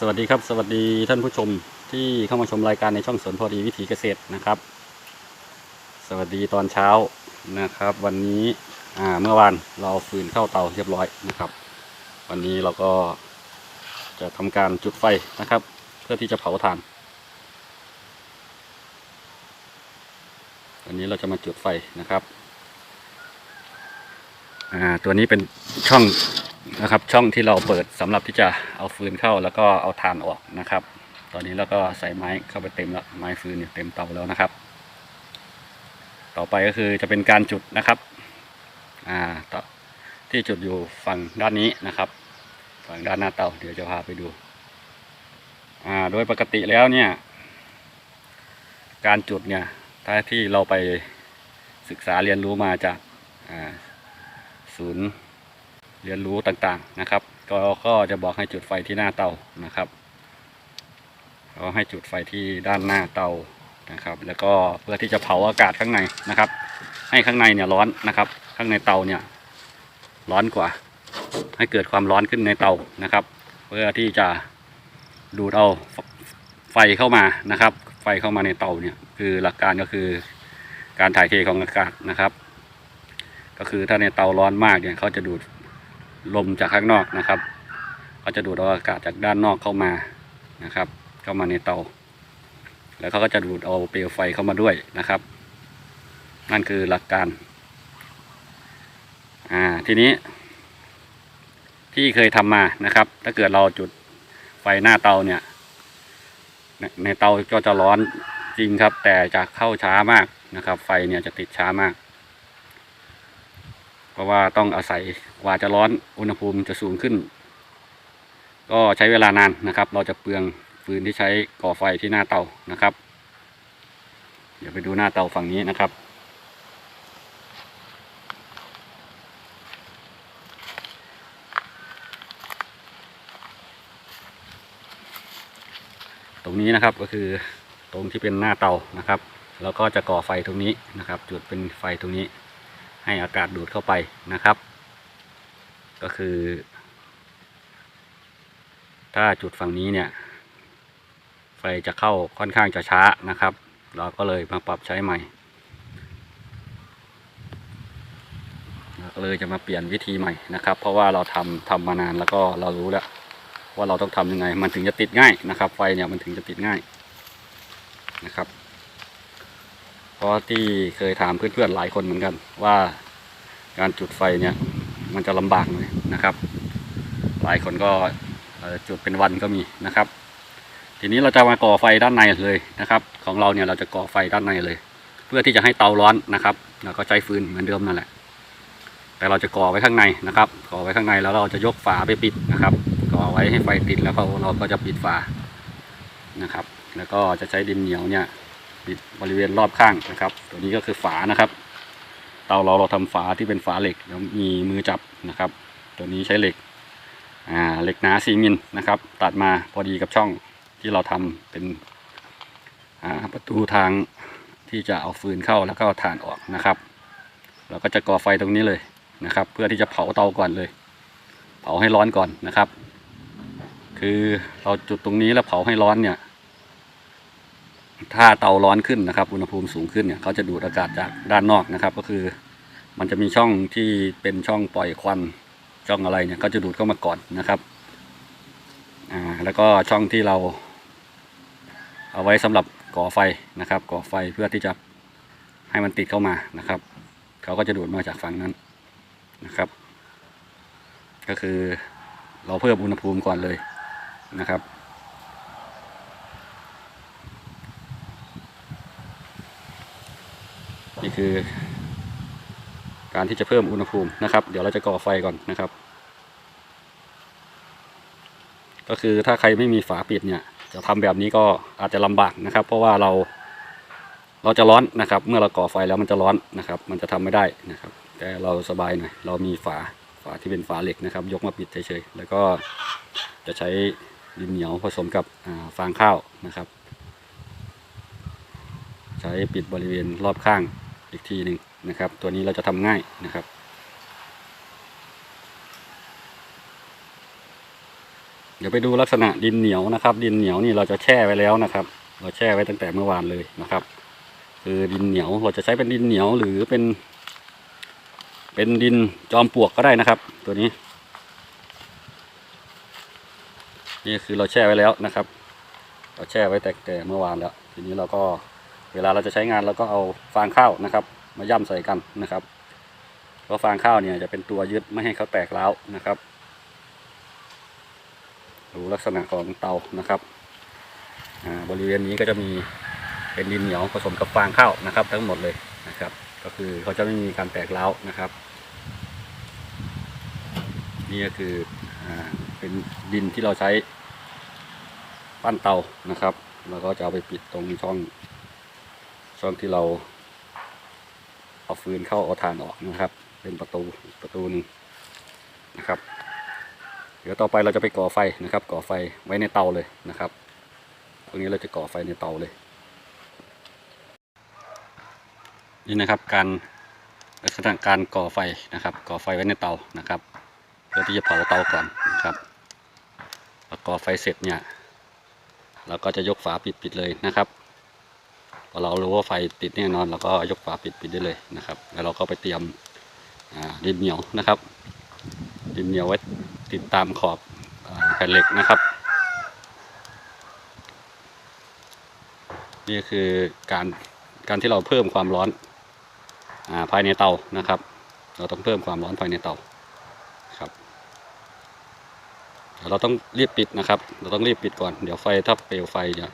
สวัสดีครับ สวัสดีท่านผู้ชมที่เข้ามาชมรายการในช่องสวนพอดีวิถีเกษตรนะครับ สวัสดีตอนเช้านะครับ วันนี้อ่าเมื่อวานเราฟืนเข้าเตาเรียบร้อยนะครับ วันนี้เราก็จะทำการจุดไฟนะครับ เพื่อที่จะเผาถ่าน วันนี้เราจะมาจุดไฟนะครับอ่าตัวนี้เป็นช่อง นะครับ ช่องที่เราเปิดสำหรับที่จะเอาฟืนเข้าแล้วก็เอาถ่านออกนะครับ ตอนนี้เราก็ใส่ไม้เข้าไปเต็มแล้วไม้ฟืนเนี่ยเต็มเตาแล้วนะครับ ต่อไปก็คือจะเป็นการจุดนะครับอ่าต่อที่จุดอยู่ฝั่งด้านนี้นะครับ ฝั่งด้านหน้าเตาเดี๋ยวจะพาไปดูอ่าโดยปกติแล้วเนี่ย การจุดเนี่ยถ้าที่เราไปศึกษาเรียนรู้มาจากอ่าศูนย์ เรียนรู้ต่างๆนะครับ ก็ก็จะบอกให้จุดไฟที่หน้าเตานะครับก็ให้จุดไฟที่ด้านหน้าเตานะครับ แล้วก็เพื่อที่จะเผาอากาศข้างในนะครับ ให้ข้างในเนี่ยร้อนนะครับ ข้างในเตาเนี่ยร้อนกว่า ให้เกิดความร้อนขึ้นในเตานะครับ เพื่อที่จะดูดเอาไฟเข้ามานะครับ ไฟเข้ามาในเตาเนี่ยคือหลักการก็คือการถ่ายเทของอากาศนะครับ ก็คือถ้าในเตาร้อนมากเนี่ยเขาจะดูด ลมจากข้างนอกนะครับเขาจะดูดเอาอากาศจากด้านนอกเข้ามานะครับ เข้ามาในเตา แล้วเขาก็จะดูดเอาเปลวไฟเข้ามาด้วยนะครับ นั่นคือหลักการอ่าทีนี้ ที่เคยทำมานะครับ ถ้าเกิดเราจุดไฟหน้าเตาเนี่ย ในเตาก็จะร้อนจริงครับ แต่จะเข้าช้ามากนะครับ ไฟเนี่ยจะติดช้ามาก เพราะว่าต้องอาศัยกว่าจะร้อนอุณหภูมิจะสูงขึ้น ก็ใช้เวลานานนะครับ เราจะเปลืองฟืนที่ใช้ก่อไฟที่หน้าเตานะครับ เดี๋ยวไปดูหน้าเตาฝั่งนี้นะครับตรงนี้นะครับก็คือตรงที่เป็นหน้าเตานะครับ แล้วก็จะก่อไฟตรงนี้นะครับ จุดเป็นไฟตรงนี้ ให้อากาศดูดเข้าไปนะครับ ก็คือ ถ้าจุดฝั่งนี้เนี่ย ไฟจะเข้าค่อนข้างจะช้านะครับ เราก็เลยมาปรับใช้ใหม่เราก็เลยจะมาเปลี่ยนวิธีใหม่นะครับ เพราะว่าเราทำทำมานานแล้วก็เรารู้แล้ว ว่าเราต้องทำยังไง มันถึงจะติดง่ายนะครับ ไฟเนี่ยมันถึงจะติดง่ายนะครับ เพราะที่เคยถามเพื่อนๆหลายคนเหมือนกัน ว่าการจุดไฟเนี่ยมันจะลำบากหน่อยนะครับ หลายคนก็จุดเป็นวันก็มีนะครับ ทีนี้เราจะมาก่อไฟด้านในเลยนะครับ ของเราเนี่ยเราจะก่อไฟด้านในเลย เพื่อที่จะให้เตาร้อนนะครับแล้วก็ใช้ฟืนเหมือนเดิมนั่นแหละ แต่เราจะก่อไว้ข้างในนะครับก่อไว้ข้างในแล้วเราจะยกฝาไปปิดนะครับ ก่อไว้ให้ไฟติดแล้วเราก็จะปิดฝานะครับ แล้วก็จะใช้ดินเหนียวเนี่ย ปิดบริเวณรอบข้างนะครับ ตัวนี้ก็คือฝานะครับ เตาเราเราทำฝาที่เป็นฝาเหล็กแล้วมีมือจับนะครับ ตัวนี้ใช้เหล็กอ่าเหล็กหนาสีมิลนะครับ ตัดมาพอดีกับช่องที่เราทำเป็นอ่าประตูทางที่จะเอาฟืนเข้าแล้วก็เอาถ่านออกนะครับ เราก็จะก่อไฟตรงนี้เลยนะครับ เพื่อที่จะเผาเตาก่อนเลย เผาให้ร้อนก่อนนะครับ คือเราจุดตรงนี้แล้วเผาให้ร้อนเนี่ย ถ้าเตาร้อนขึ้นนะครับ อุณหภูมิสูงขึ้นเนี่ยเขาจะดูดอากาศจากด้านนอกนะครับ ก็คือมันจะมีช่องที่เป็นช่องปล่อยควันช่องอะไรเนี่ยเขาจะดูดเข้ามาก่อนนะครับอ่าแล้วก็ช่องที่เรา เอาไว้สำหรับก่อไฟนะครับ ก่อไฟเพื่อที่จะให้มันติดเข้ามานะครับเขาก็จะดูดมาจากฝั่งนั้นนะครับ ก็คือเราเพิ่มอุณหภูมิก่อนเลยนะครับ นี่คือ การที่จะเพิ่มอุณหภูมินะครับ เดี๋ยวเราจะก่อไฟก่อนนะครับ ก็คือถ้าใครไม่มีฝาปิดเนี่ย จะทำแบบนี้ก็อาจจะลำบากนะครับ เพราะว่าเรา เราจะร้อนนะครับ เมื่อเราก่อไฟแล้วมันจะร้อนนะครับ มันจะทำไม่ได้นะครับ แต่เราสบายหน่อยเรามีฝาฝาที่เป็นฝาเหล็กนะครับ ยกมาปิดเฉยๆแล้วก็จะใช้ดินเหนียวผสมกับฟางข้าวนะครับ ใช้ปิดบริเวณรอบข้าง อีกทีหนึ่งนะครับ ตัวนี้เราจะทำง่ายนะครับ เดี๋ยวไปดูลักษณะดินเหนียวนะครับ ดินเหนียวนี่เราจะแช่ไว้แล้วนะครับ เราแช่ไว้ตั้งแต่เมื่อวานเลยนะครับ คือดินเหนียวเราจะใช้เป็นดินเหนียวหรือเป็น เป็นดินจอมปลวกก็ได้นะครับ ตัวนี้ นี่คือเราแช่ไว้แล้วนะครับ เราแช่ไว้แต่แต่เมื่อวานแล้ว ทีนี้เราก็ เวลาเราจะใช้งานเราก็เอาฟางข้าวนะครับ มาย่ำใส่กันนะครับเพราะฟางข้าวเนี่ยจะเป็นตัวยึดไม่ให้เขาแตกร้าวนะครับดูลักษณะของเตานะครับบริเวณนี้ก็จะมีเป็นดินเหนียวผสมกับฟางข้าวนะครับ ทั้งหมดเลยนะครับ ก็คือเขาจะไม่มีการแตกร้าวนะครับ นี่ก็คืออเป็นดินที่เราใช้ปั้นเตานะครับ แล้วก็จะเอาไปปิดตรงช่อง ช่องที่เรา เอาฟืนเข้าเอาถ่านออกนะครับ เป็นประตูประตูนึงนะครับ เดี๋ยวต่อไปเราจะไปก่อไฟนะครับ ก่อไฟไว้ในเตาเลยนะครับตรงนี้เราจะก่อไฟในเตาเลย นี่นะครับ การลักษณะการก่อไฟนะครับ ก่อไฟไว้ในเตานะครับเพื่อที่จะเผาเตาก่อนนะครับพอก่อไฟเสร็จเนี่ยเราก็จะยกฝาปิดปิดเลยนะครับ อเรารู้ว่าไฟติดแน่นอนเราก็ยกฝาปิดปิดได้เลยนะครับ แล้วเราก็ไปเตรียมดินเหนียวนะครับดินเหนียวไว้ติดตามขอบแผ่นเหล็กนะครับ นี่คือการการที่เราเพิ่มความร้อนอาภายในเตานะครับ เราต้องเพิ่มความร้อนภายในเตาครับเดี๋ยวเราต้องรีบปิดนะครับ เราต้องรีบปิดก่อน เดี๋ยวไฟถ้าเปลวไฟเนี่ย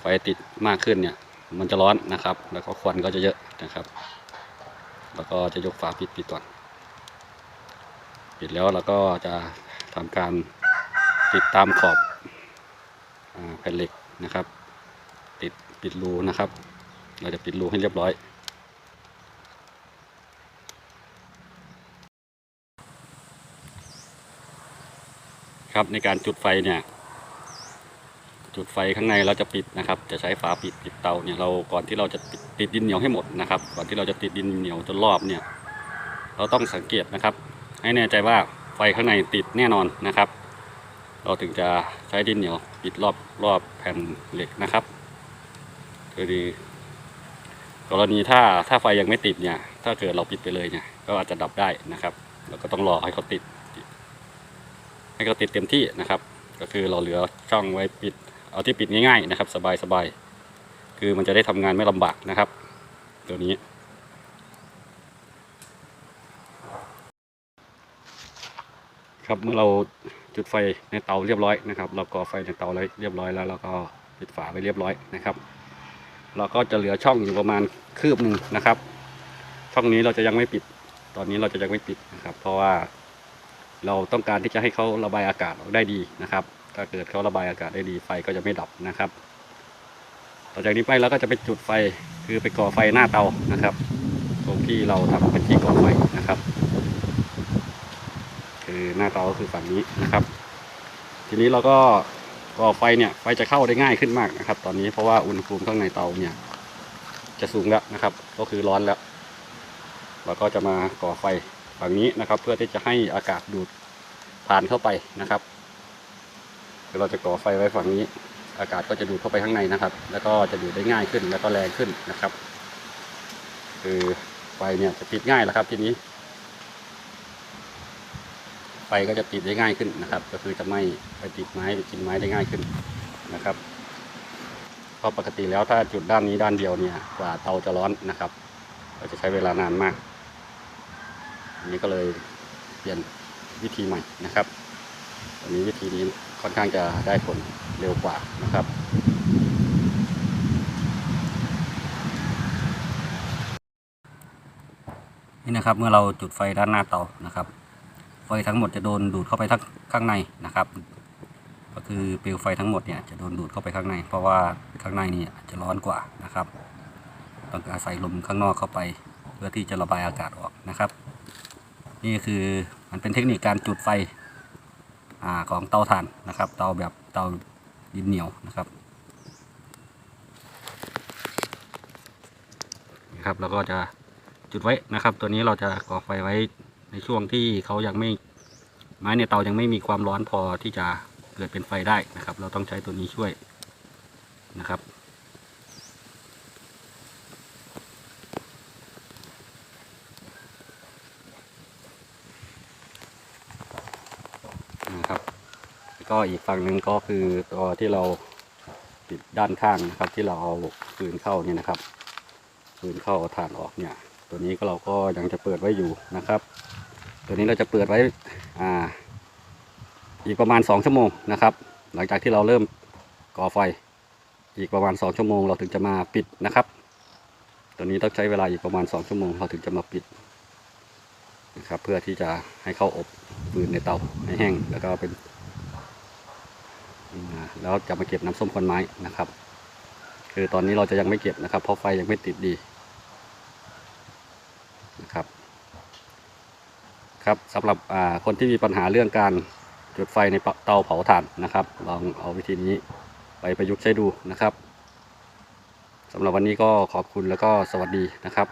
ไฟติดมากขึ้นเนี่ย มันจะร้อนนะครับ แล้วก็ควันก็จะเยอะนะครับ แล้วก็จะยกฝาปิดปิดก่อน ปิดแล้วเราก็จะทำการติดตามขอบแผ่นเหล็กนะครับ ติดปิดรูนะครับ เราจะปิดรูให้เรียบร้อยครับในการจุดไฟเนี่ย จุดไฟข้างในเราจะปิดนะครับ จะใช้ฝาปิดปิดเตาเนี่ยเราก่อนที่เราจะติดติดดินเหนียวให้หมดนะครับ ก่อนที่เราจะติดดินเหนียวจนรอบเนี่ย เราต้องสังเกตนะครับ ให้แน่ใจว่าไฟข้างในติดแน่นอนนะครับ เราถึงจะใช้ดินเหนียวปิดรอบรอบแผ่นเหล็กนะครับคือดีกรณีถ้าถ้าไฟยังไม่ติดเนี่ย ถ้าเกิดเราปิดไปเลยเนี่ย ก็อาจจะดับได้นะครับเราก็ต้องรอให้เขาติด ให้เขาติดเต็มที่นะครับ ก็คือเราเหลือช่องไว้ปิด เอาที่ปิดง่ายๆนะครับ สบายๆคือมันจะได้ทำงานไม่ลำบากนะครับ ตัวนี้ครับเมื่อเราจุดไฟในเตาเรียบร้อยนะครับ เราก่อไฟในเตาเลยเรียบร้อยแล้วเราก็ปิดฝาไปเรียบร้อยนะครับ เราก็จะเหลือช่องอยู่ประมาณคืบหนึ่งนะครับ ช่องนี้เราจะยังไม่ปิด ตอนนี้เราจะยังไม่ปิดนะครับ เพราะว่าเราต้องการที่จะให้เขาระบายอากาศออกได้ดีนะครับ ถ้าเกิดเขาระบายอากาศได้ดีไฟก็จะไม่ดับนะครับ ต่อจากนี้ไปเราก็จะไปจุดไฟคือไปก่อไฟหน้าเตานะครับ ตรงที่เราทำเป็นที่ก่อไฟนะครับ คือหน้าเตาก็คือฝั่งนี้นะครับ ทีนี้เราก็ก่อไฟเนี่ยไฟจะเข้าได้ง่ายขึ้นมากนะครับ ตอนนี้เพราะว่าอุณหภูมิข้างในเตาเนี่ย จะสูงแล้วนะครับ ก็คือร้อนแล้วเราก็จะมาก่อไฟฝั่งนี้นะครับ เพื่อที่จะให้อากาศดูดผ่านเข้าไปนะครับ เราจะก่อไฟไว้ฝั่งนี้ อากาศก็จะดูดเข้าไปข้างในนะครับ แล้วก็จะดูดได้ง่ายขึ้นแล้วก็แรงขึ้นนะครับ คือไฟเนี่ยจะติดง่ายแล้วครับทีนี้ ไฟก็จะติดได้ง่ายขึ้นนะครับ ก็คือจะไม่ไปติดไม้ไปกินไม้ได้ง่ายขึ้นนะครับเพราะปกติแล้วถ้าจุดด้านนี้ด้านเดียวเนี่ยกว่าเตาจะร้อนนะครับก็จะใช้เวลานานมากอันนี้ก็เลยเปลี่ยนวิธีใหม่นะครับอันนี้วิธีนี้ ค่อนข้างจะได้ผลเร็วกว่านะครับนี่นะครับเมื่อเราจุดไฟด้านหน้าเตานะครับ ไฟทั้งหมดจะโดนดูดเข้าไปทั้งข้างในนะครับ ก็คือเปลวไฟทั้งหมดเนี่ยจะโดนดูดเข้าไปข้างใน เพราะว่าข้างในนี่จะร้อนกว่านะครับต้องอาศัยลมข้างนอกเข้าไป เพื่อที่จะระบายอากาศออกนะครับ นี่คือมันเป็นเทคนิคการจุดไฟ ของเตาถ่านนะครับ เตาแบบเตาดินเหนียวนะครับครับแล้วก็จะจุดไว้นะครับ ตัวนี้เราจะก่อไฟไว้ในช่วงที่เขายังไม่ไม้ในเตายังไม่มีความร้อนพอที่จะเกิดเป็นไฟได้นะครับ เราต้องใช้ตัวนี้ช่วยนะครับ ก็อีกฝั่งหนึ่งก็คือตัวที่เราติดด้านข้างนะครับ ที่เราเอาฟืนเข้าเนี่ยนะครับฟืนเข้าเอานออกเนี่ย ตัวนี้ก็เราก็ยังจะเปิดไว้อยู่นะครับ ตัวนี้เราจะเปิดไว้อ่าอีกประมาณสองชั่วโมงนะครับ หลังจากที่เราเริ่มก่อไฟอีกประมาณสองชั่วโมงเราถึงจะมาปิดนะครับ ตัวนี้ต้องใช้เวลาอีกประมาณสองชั่วโมงเราถึงจะมาปิดนะครับ เพื่อที่จะให้เข้าอบฟืนในเตาให้แห้งแล้วก็เป็น แล้วจะมาเก็บน้ำส้มควันไม้นะครับ คือตอนนี้เราจะยังไม่เก็บนะครับ เพราะไฟยังไม่ติดดีนะครับ ครับสำหรับคนที่มีปัญหาเรื่องการจุดไฟในเตาเผาถ่านนะครับ ลองเอาวิธีนี้ไปประยุกต์ใช้ดูนะครับสำหรับวันนี้ก็ขอบคุณแล้วก็สวัสดีนะครับ